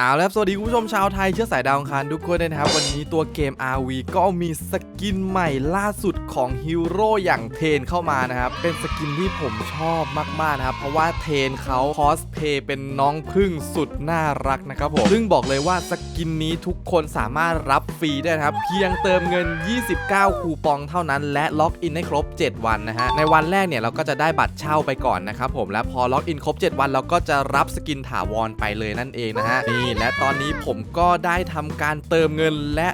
เอาล้วสวัสดีคุณผู้ชมชาวไทยเชื้อสายดาวอังคารทุกคนนะครับ วันนี้ตัวเกม RV ก็มีสกินใหม่ล่าสุดของฮีโร่อย่างเทนเข้ามานะครับ เป็นสกินที่ผมชอบมากๆนะครับ เพราะว่าเทนเขาคอสเพย์เป็นน้องพึ่งสุดน่ารักนะครับผมซึ่งบอกเลยว่าสกินนี้ทุกคนสามารถรับฟรีได้นะครับ เพียงเติมเงิน 29 คูปองเท่านั้น และล็อกอินให้ครบ 7 วันนะฮะในวันแรกเนี่ยเราก็จะได้บัตรเช่าไปก่อนนะครับผมและพอล็อกอินครบ 7 วันเราก็จะรับสกินถาวรไปเลยนั่นเองนะฮะนี่และตอนนี้ผมก็ได้ทำการเติมเงินและ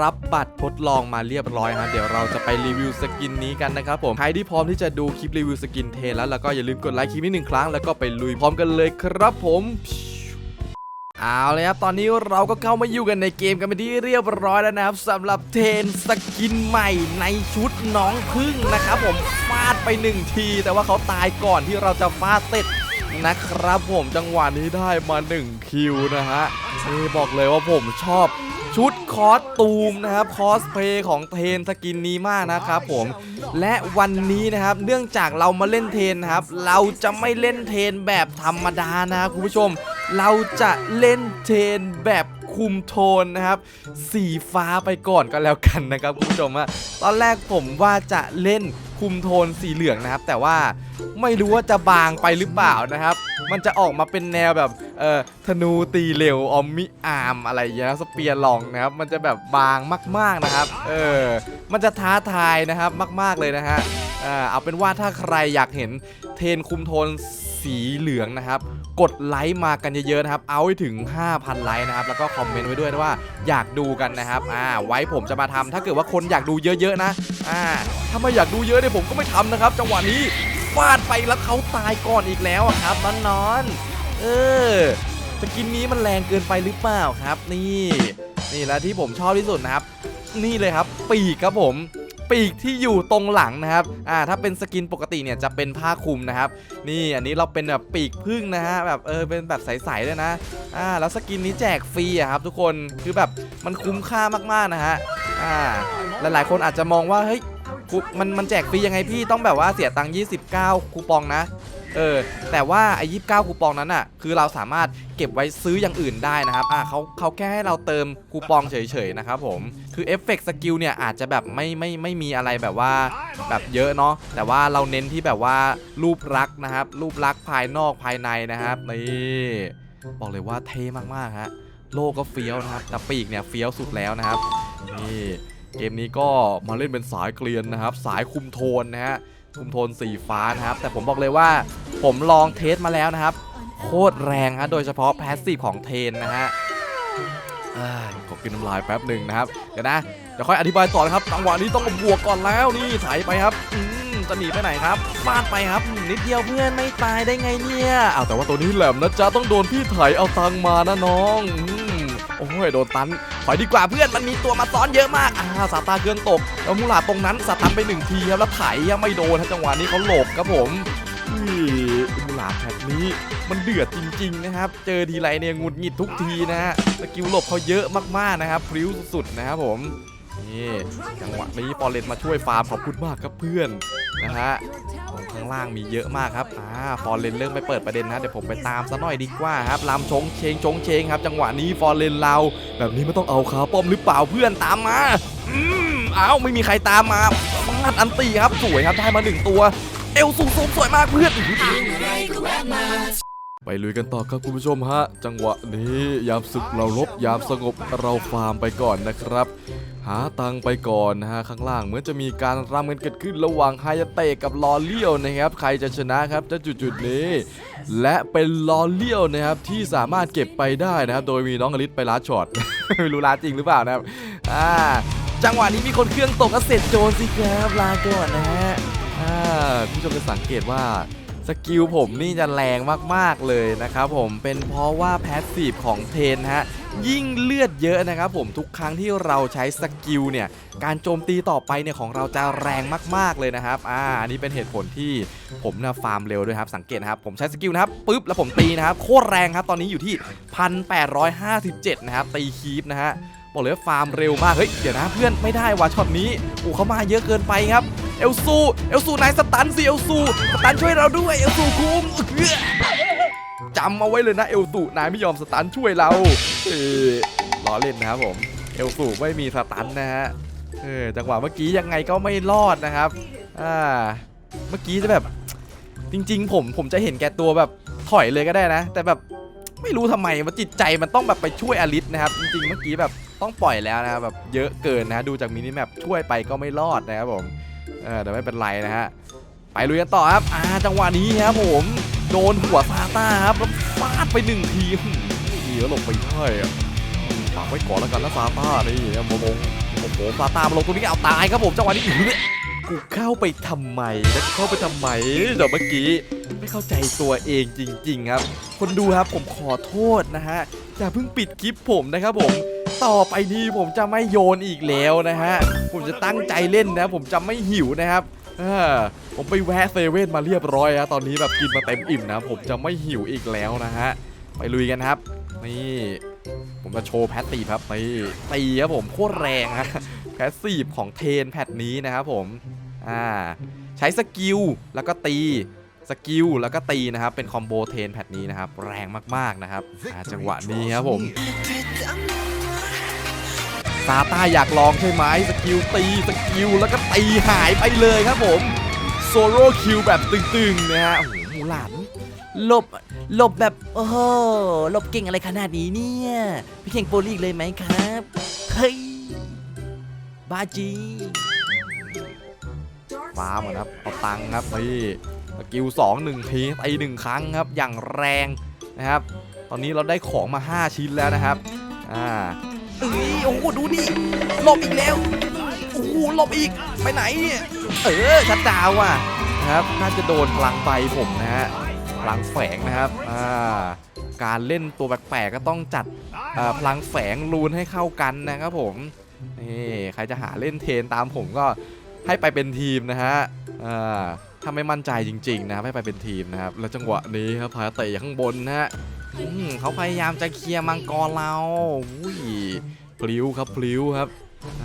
รับบัตรทดลองมาเรียบร้อยฮะเดี๋ยวเราจะไปรีวิวสกินนี้กันนะครับผมใครที่พร้อมที่จะดูคลิปรีวิวสกินเทนแล้วแล้วก็อย่าลืมกดไลค์คลิปนี้หนึ่งครั้งแล้วก็ไปลุยพร้อมกันเลยครับผมเอาเลยครับ ตอนนี้เราก็เข้ามาอยู่กันในเกมกันเป็นที่เรียบร้อยแล้วนะครับสำหรับเทนสกินใหม่ในชุดน้องพึ่งนะครับผมฟาดไปหนึ่งที แต่ว่าเขาตายก่อนที่เราจะฟาดเสร็จ นะครับผมจังหวะนี้ได้มา 1 คิวนะฮะนี่บอกเลยว่าผมชอบชุดคอสตูมนะครับคอสเพย์ของเทนสกินนี้มากนะครับผมและวันนี้นะครับเนื่องจากเรามาเล่นเทนนะครับ เราจะไม่เล่นเทนแบบธรรมดานะคคุณผู้ชม เราจะเล่นเทนแบบ คุมโทนนะครับ สีฟ้าไปก่อนก็แล้วกันนะครับคุณผู้ชมอะตอนแรกผมว่าจะเล่นคุมโทนสีเหลืองนะครับ แต่ว่าไม่รู้ว่าจะบางไปหรือเปล่านะครับ มันจะออกมาเป็นแนวแบบเอ่อธนูตีเร็วออมมิอาร์มอะไรอย่างเงี้ยสเปียร์ลองนะครับ มันจะแบบบางมาก ๆนะครับ เออ มันจะท้าทายนะครับมาก ๆเลยนะฮะอ่าเอาเป็นว่าถ้าใครอยากเห็นเทนคุมโทน สีเหลืองนะครับ กดไลค์มากันเยอะๆนะครับ เอาให้ถึง 5,000 ไลค์นะครับ แล้วก็คอมเมนต์ไว้ด้วยนะว่าอยากดูกันนะครับ อ่า ไว้ผมจะมาทำถ้าเกิดว่าคนอยากดูเยอะๆนะ อ่า ถ้าไม่อยากดูเยอะเนี่ยผมก็ไม่ทำนะครับ จังหวะนี้ฟาดไปแล้วเขาตายก่อนอีกแล้วครับนอนๆเออสกินนี้มันแรงเกินไปหรือเปล่าครับ นี่ นี่และที่ผมชอบที่สุดนะครับ นี่เลยครับ ปีกครับผม ปีกที่อยู่ตรงหลังนะครับอ่าถ้าเป็นสกินปกติเนี่ยจะเป็นผ้าคลุมนะครับ นี่อันนี้เราเป็นแบบปีกพึ่งนะฮะแบบเออเป็นแบบใสๆเลยนะอ่าแล้วสกินนี้แจกฟรีอะครับทุกคนคือแบบมันคุ้มค่ามากๆนะฮะอ่าหลายๆคนอาจจะมองว่าเฮ้ยมันมันแจกฟรียังไงพี่ต้องแบบว่าเสียตังค์29 คูปองนะ เออแต่ว่าไอ้29คูปองนั้นอะคือเราสามารถเก็บไว้ซื้ออย่างอื่นได้นะครับอ่าเขาเขาแค่ให้เราเติมคูปองเฉยๆนะครับผมคือเอฟเฟกต์สกิลเนี่ยอาจจะแบบไม่ไม่ไม่มีอะไรแบบว่าแบบเยอะเนาะแต่ว่าเราเน้นที่แบบว่ารูปลักษณ์นะครับ รูปลักษณ์ภายนอกภายในนะครับนี่บอกเลยว่าเท่มากๆฮะโลกก็เฟี้ยวนะครับแต่ปีกเนี่ยเฟี้ยวสุดแล้วนะครับนี่เกมนี้ก็มาเล่นเป็นสายเกลียนนะครับ สายคุมโทนนะฮะ คุมโทนสีฟ้านะครับ แต่ผมบอกเลยว่าผมลองเทสมาแล้วนะครับ โคตรแรงฮะโดยเฉพาะแพสซีฟของเทนนะฮะอ่าขอกินน้ำลายแป๊บหนึ่งนะครับ เดี๋ยวนะเดี๋ยวค่อยอธิบายต่อนะครับจังหวะนี้ต้องบวกก่อนแล้วนี่ไถไปครับจะหนีไปไหนครับฟาดไปครับ นิดเดียวเพื่อนไม่ตายได้ไงเนี่ยเอาแต่ว่าตัวนี้แหลมนะจ๊ะต้องโดนพี่ไถเอาตังมานะน้องอืมโอ้ยโดนตัน ถอยดีกว่าเพื่อนมันมีตัวมาซ้อนเยอะมากอ่าสาตาเคลื่อนตก แล้วมูหลาตรงนั้นสตันไปหนึ่งทีครับแล้วไถยังไม่โดนจังหวะนี้เขาหลบครับผมนี่มูหลาดแท็บนี้มันเดือดจริง ๆ นะครับ เจอทีไรเนี่ยงุดหงิดทุกทีนะฮะสกิลหลบเขาเยอะมากๆนะครับพริ้วสุดๆนะครับผม นี่จังหวะนี้ฟอร์เรนมาช่วยฟาร์มขอบคุณมากครับเพื่อนนะฮะข้างล่างมีเยอะมากครับอ่าฟอร์เรนเริ่มไปเปิดประเด็นนะเดี๋ยวผมไปตามซะหน่อยดีกว่าครับลามชงเชงชงเชงครับ จังหวะนี้ฟอร์เรนเรา แบบนี้ไม่ต้องเอาขาป้อมหรือเปล่าเพื่อนตามมาอืมอ้าวไม่มีใครตามมามัดอันตีครับสวยครับได้มาหนึ่งตัว เอลสูงสูงสวยมากเพื่อนไปลุยกันต่อครับคุณผู้ชมฮะ จังหวะนี้ยามศึกเราลบยามสงบเราฟาร์มไปก่อนนะครับ หาตังไปก่อนนะฮะข้างล่างเหมือนจะมีการรำกันเกิดขึ้นระหว่างไฮยาเตะกับลอเลียวนะครับ ใครจะชนะครับจะจุดนี้ และเป็นลอเลียวนะครับที่สามารถเก็บไปได้นะครับ โดยมีน้องอลิสไปลาช็อตไม่รู้ลาจริงหรือเปล่านะครับอ่าจังหวะนี้มีคนเครื่องตกก็เสร็จโจรสิครับลาก่อนนะฮะอ่าผู้ชมจะสังเกตว่า สกิลผมนี่จะแรงมากๆเลยนะครับผมเป็นเพราะว่าแพสซีฟของเทนฮะยิ่งเลือดเยอะนะครับผมทุกครั้งที่เราใช้สกิลเนี่ยการโจมตีต่อไปเนี่ยของเราจะแรงมากๆเลยนะครับอ่าอันนี้เป็นเหตุผลที่ผมนะฟาร์มเร็วด้วยครับสังเกตนะครับผมใช้สกิลนะครับปุ๊บแล้วผมตีนะครับโคตรแรงครับตอนนี้อยู่ที่ 1857 นะครับตีคีปนะฮะบอกเลยว่าฟาร์มเร็วมากเฮ้ยเดี๋ยวนะเพื่อนไม่ได้ว่ะช็อตนี้โอ้เขามาเยอะเกินไปครับ เอลซูเอลซูนายสตันสิเอลซูสตันช่วยเราด้วยเอลซูคุ้มจำเอาไว้เลยนะเอลสูนายไม่ยอมสตันช่วยเราเออล้อเล่นนะครับผมเอลสูไม่มีสตันนะฮะเออจังหวะเมื่อกี้ยังไงก็ไม่รอดนะครับอ่าเมื่อกี้จะแบบจริง ๆ ผมผมจะเห็นแก่ตัวแบบถอยเลยก็ได้นะ แต่แบบไม่รู้ทำไมมันจิตใจมันต้องแบบไปช่วยอลิสนะครับ จริงๆเมื่อกี้แบบต้องปล่อยแล้วนะครับแบบเยอะเกินนะ ดูจากมินิแมปช่วยไปก็ไม่รอดนะครับผม เออแต่ไม่เป็นไรนะฮะไปลุยกันต่อครับอ่าจังหวะนี้ครับผมโดนหัวซาต้าครับแล้วฟาดไปหนึ่งทีหืมทีแล้วหลบไปได้อะฝากไว้ก่อนแล้วกันนะซาต้านี่นะโมโมงโอ้โหซาต้ามาลงตรงนี้เอาตายครับผมจังหวะนี้กูเข้าไปทำไมแล้วเข้าไปทำไมเดี๋ยวเมื่อกี้ ไม่เข้าใจตัวเองจริง ๆ ครับ คนดูครับผมขอโทษนะฮะอย่าเพิ่งปิดคลิปผมนะครับผมต่อไปนี้ผมจะไม่โยนอีกแล้วนะฮะ ผมจะตั้งใจเล่นนะ ผมจะไม่หิวนะครับอผมไปแวะเซเว่นมาเรียบร้อยฮะตอนนี้แบบกินมาเต็มอิ่มนะ ผมจะไม่หิวอีกแล้วนะฮะ ไปลุยกันครับ นี่ ผมจะโชว์แพทตีครับตีตีครับผมโคตรแรงฮะแพทซีฟของเทนแพทนี้นะครับผม อ่า ใช้สกิลแล้วก็ตี สกิลแล้วก็ตีนะครับ เป็นคอมโบเทนแพทนี้นะครับ แรงมากๆนะครับจังหวะนี้ครับผมซาต้าอยากลองใช่ไหมสกิลตีสกิลแล้วก็ตีหายไปเลยครับผมโซโล่คิวแบบตึงๆนะฮะโอ้โหหมูหลานหลบหลบแบบโอ้โหหลบเก่งอะไรขนาดนี้เนี่ยพี่เก่งโปรลีกเลยไหมครับเฮ้ยบ้าจีฟ้าหมดครับเอาตังค์ครับนี่ สกิลสองหนึ่งทีตีหนึ่งครั้งครับ อย่างแรงนะครับ ตอนนี้เราได้ของมา 5 ชิ้นแล้วนะครับ อ่าเอ้ยโอ้โหดูดิหลบอีกแล้ว โอ้โหหลบอีก ไปไหนเนี่ย เออชัดดาวอะนะครับ น่าจะโดนพลังใบผมนะฮะ พลังแฝงนะครับ อ่า การเล่นตัวแปลกๆก็ต้องจัดพลังแฝงรูนให้เข้ากันนะครับผม นี่ใครจะหาเล่นเทนตามผมก็ให้ไปเป็นทีมนะฮะ อ่า ถ้าไม่มั่นใจจริง ๆ นะครับ ให้ไปเป็นทีมนะครับ แล้วจังหวะนี้ครับพาเตะข้างบนนะฮะอืมเขาพยายามจะเคลียร์มังกรเราอุ้ยพลิ้วครับพลิ้วครับ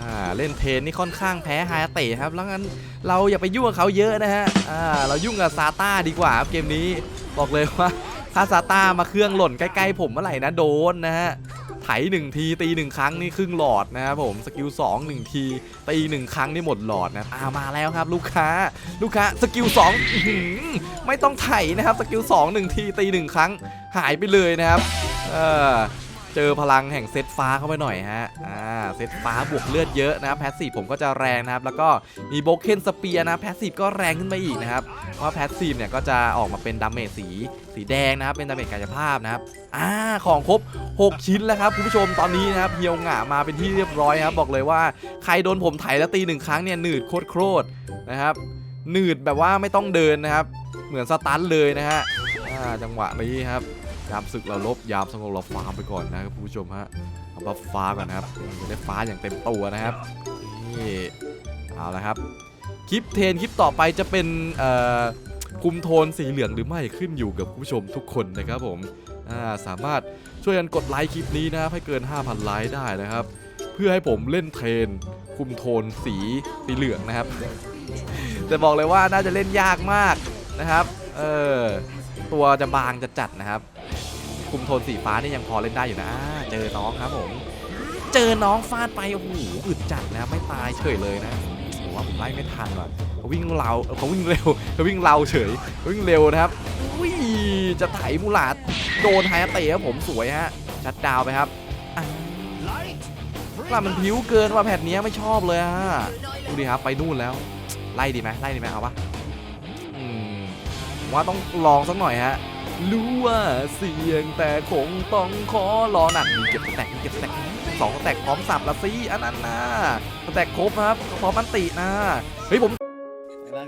อ่าเล่นเทนนี่ค่อนข้างแพ้ไฮอาเตะครับ แล้วงั้นเราอย่าไปยุ่งกับเขาเยอะนะฮะอ่าเรายุ่งกับซาต้าดีกว่าครับเกมนี้บอกเลยว่าถ้าซาต้ามาเครื่องหล่นใกล้ๆผมเมื่อไหร่นะโดนนะฮะ ไถหนึ่งทีตีหนึ่งครั้งนี่ครึ่งหลอดนะครับผมสกิลสองหนึ่งทีตีหนึ่งครั้งนี่หมดหลอดนะอ่ามาแล้วครับ ลูกค้าลูกค้าสกิลสองไม่ต้องไถนะครับสกิลสองหนึ่งทีตีหนึ่งครั้งหายไปเลยนะครับเออ เจอพลังแห่งเซตฟ้าเข้าไปหน่อยฮะ อ่า เซตฟ้าบวกเลือดเยอะนะครับ แพสซีฟผมก็จะแรงนะครับ แล้วก็มีโบเคนสเปียร์นะ แพสซีฟก็แรงขึ้นไปอีกนะครับ เพราะแพสซีฟเนี่ยก็จะออกมาเป็นดาเมจสี สีแดงนะครับ เป็นดาเมจกายภาพนะครับ อ่า ของครบ 6 ชิ้นแล้วครับคุณผู้ชม ตอนนี้นะครับเฮียวหง่ามาเป็นที่เรียบร้อยครับ บอกเลยว่าใครโดนผมไถแล้วตีหนึ่งครั้งเนี่ยหนืดโคตรๆนะครับ หนืดแบบว่าไม่ต้องเดินนะครับ เหมือนสตันเลยนะฮะ อ่า จังหวะนี้ครับ ยามศึกเราลบยามสงบเราฟาร์มไปก่อนนะครับคุณผู้ชมฮะเอาบัฟฟ้าก่อนนะครับจะได้ฟ้าอย่างเต็มตัวนะครับนี่เอาละครับคลิปเทนคลิปต่อไปจะเป็นคุมโทนสีเหลืองหรือไม่ขึ้นอยู่กับคุณผู้ชมทุกคนนะครับผมาสามารถช่วยกันกดไลค์คลิปนี้นะครับให้เกิน 5,000 ไลค์ได้นะครับ เพื่อให้ผมเล่นเทนคุมโทนสีสีเหลืองนะครับ แต่บอกเลยว่าน่าจะเล่นยากมากนะครับ เออ ตัวจะบางจะจัดนะครับคุมโทนสีฟ้านี่ยังพอเล่นได้อยู่นะ เจอน้องครับผม เจอน้องฟาดไปโอ้โหอึดจัดนะไม่ตายเฉยเลยนะผมว่าผมไล่ไม่ทันว่ะเขาวิ่งเราเขาวิ่งเร็วเขาวิ่งเราเฉยเขาวิ่งเร็วนะครับอุ้ยจะไถมูลาดโดนไฮอาเตะครับผมสวยฮะชัดดาวไปครับอะว่ามันผิวเกินว่าแผ่นนี้ไม่ชอบเลยฮะดูดิครับไปนู่นแล้ว ไล่ดีไหมไล่ดีไหมเอาปะอืม ว่าต้องลองสักหน่อยฮะรู้ว่าเสี่ยงแต่คงต้องขอรอหนักเก็บแตกเก็บแตกสองแตกพร้อมสับละซีอันนั้นนะแตกครบครับพร้อมอันตินะเฮ้ยผม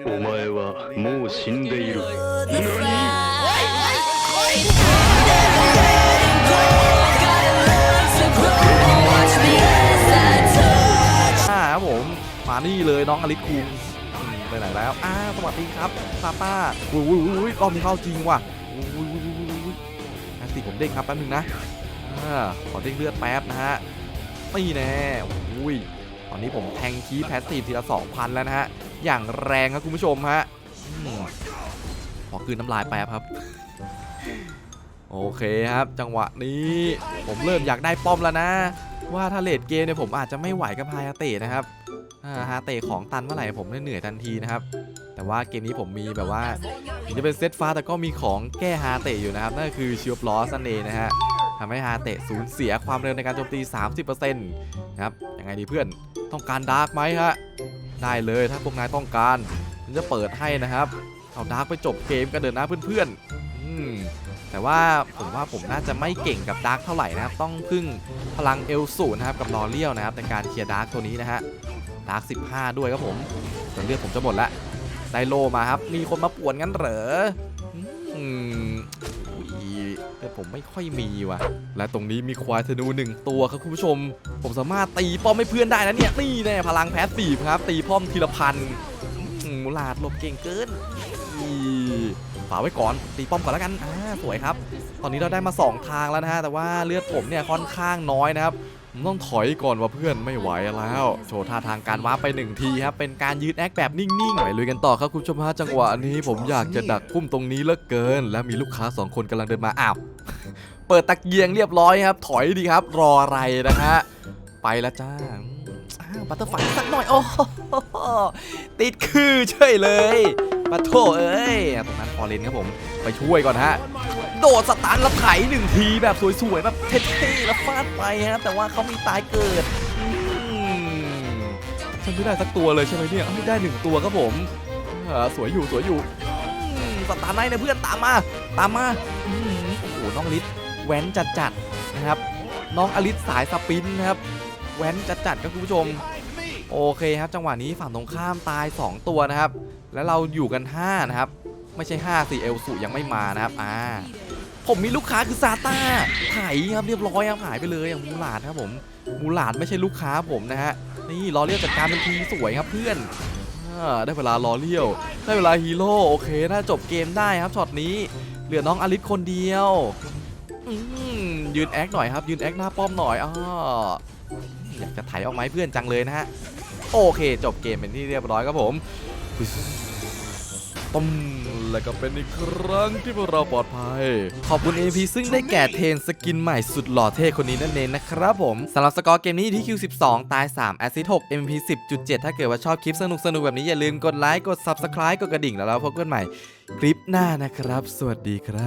โอ้ไม่ว่ามูสินเดอิรุครับผมมานี่เลยน้องอลิสคุงไปไหนแล้วอ้าสวัสดีครับ ซาต้าอุ้ยอุ้ยอุ้ยรอบนี้เข้าจริงว่ะอุ้ยอุ้ยอุ้ยอุ้ยแอสติผมเด้งครับแป๊บนึงนะอ่าขอเด้งเลือดแป๊บนะฮะนี่แน่อุ้ยตอนนี้ผมแทงคีแพสซีฟทีละ2,000แล้วนะฮะอย่างแรงครับคุณผู้ชมฮะขอคืนน้ำลายแป๊บครับโอเคครับจังหวะนี้ผมเริ่มอยากได้ป้อมแล้วนะ ว่าถ้าเลดเกมเนี่ยผมอาจจะไม่ไหวกับฮายาเตะนะครับอ่าฮาเตะของตันเมื่อไหร่ผมเนี่ยเหนื่อยทันทีนะครับ แต่ว่าเกมนี้ผมมีแบบว่าจะเป็นเซตฟ้าแต่ก็มีของแก้ฮาเตะอยู่นะครับ นั่นก็คือชิวบลอสนั่นเองนะฮะทำให้ฮาเตะสูญเสียความเร็วในการโจมตี 30%นะครับยังไงดีเพื่อนต้องการดาร์กไหมฮะได้เลยถ้าพวกนายต้องการฉันจะเปิดให้นะครับเอาดาร์กไปจบเกมกันเดินนะเพื่อนๆแต่ว่าผมว่าผมน่าจะไม่เก่งกับดาร์กเท่าไหร่นะครับต้องพึ่งพลังเอลสูนะครับกับลอเลียวนะครับในการเคลียร์ดาร์กตัวนี้นะฮะดาร์ก15 ด้วยครับผมแต่เลือดผมจะหมดละ ได้โลมาครับ มีคนมาป่วนงั้นเหรออืมอุ้ยเลือดผมไม่ค่อยมีว่ะ และตรงนี้มีควายธนูหนึ่งตัวครับคุณผู้ชม ผมสามารถตีป้อมให้เพื่อนได้นะเนี่ย นี่แน่พลังแพสซีฟครับ ตีป้อมทีละพันมูลาดหลบเก่งเกินฝาไว้ก่อน ตีป้อมก่อนแล้วกันอ่าสวยครับ ตอนนี้เราได้มา 2 ทางแล้วนะฮะ แต่ว่าเลือดผมเนี่ยค่อนข้างน้อยนะครับ ต้องถอยก่อนว่าเพื่อนไม่ไหวแล้ว โชว์ท่าทางการว้าไปหนึ่งทีครับ เป็นการยืดแอคแบบนิ่งๆ ไปลุยกันต่อครับคุณผู้ชมฮะจังหวะนี้ผมอยากจะดักพุ่มตรงนี้เหลือเกิน และมีลูกค้าสองคนกำลังเดินมาอ้าวเปิดตะเกียงเรียบร้อยครับ ถอยดีครับ รออะไรนะฮะ ไปแล้วจ้าอ้าวบัตเตอร์ไฟสักหน่อย โอ้ติดคือเฉยเลย ปะโถเอ้ยตรงนั้นพอเลนครับผมไปช่วยก่อนฮะ โดดสตันแล้วไถหนึ่งทีแบบสวยๆแบบเท่ๆแล้วฟาดไปฮะแต่ว่าเขามีตายเกิดฉันไม่ได้สักตัวเลยใช่ไหมเนี่ยไม่ได้หนึ่งตัวครับผมสวยอยู่สวยอยู่อืมสตันไนนะเพื่อนตามมาตามมาโอ้โหน้องลิศแว้นจัดๆนะครับ น้องอลิสสายสปินนะครับ แว้นจัดๆครับคุณผู้ชม โอเคครับ จังหวะนี้ฝั่งตรงข้ามตาย 2 ตัวนะครับ แล้วเราอยู่กัน 5 นะครับ ไม่ใช่5สิเอลสุยังไม่มานะครับอ่าผมมีลูกค้าคือซาต้าไถครับเรียบร้อยครับหายไปเลยอย่างมูหลาดครับผมมูหลาดไม่ใช่ลูกค้าผมนะฮะนี่รอเลี้ยวจัดการเป็นทีสวยครับเพื่อนได้เวลารอเลี้ยว ได้เวลาฮีโร่โอเคน่าจบเกมได้ครับช็อตนี้ เหลือน้องอลิสคนเดียวอืยืนแอคหน่อยครับ ยืนแอคหน้าป้อมหน่อยอ้อ อยากจะไถออกไมาให้เพื่อนจังเลยนะฮะ โอเค จบเกมเป็นที่เรียบร้อยครับผมต้มแล้วก็เป็นอีกครั้งที่พวกเราปลอดภัย ขอบคุณ AP ซึ่งได้แก่เทนสกินใหม่สุดหล่อเท่คนนี้นั่นเองนะครับผมสำหรับสกอร์เกมนี้ที่ Q12 ตาย 3 แอซิด6 MP 10.7 ถ้าเกิดว่าชอบคลิปสนุกๆแบบนี้อย่าลืมกดไลค์ กด Subscribe กดกระดิ่งแล้วเราพบกันใหม่ คลิปหน้านะครับ สวัสดีครับ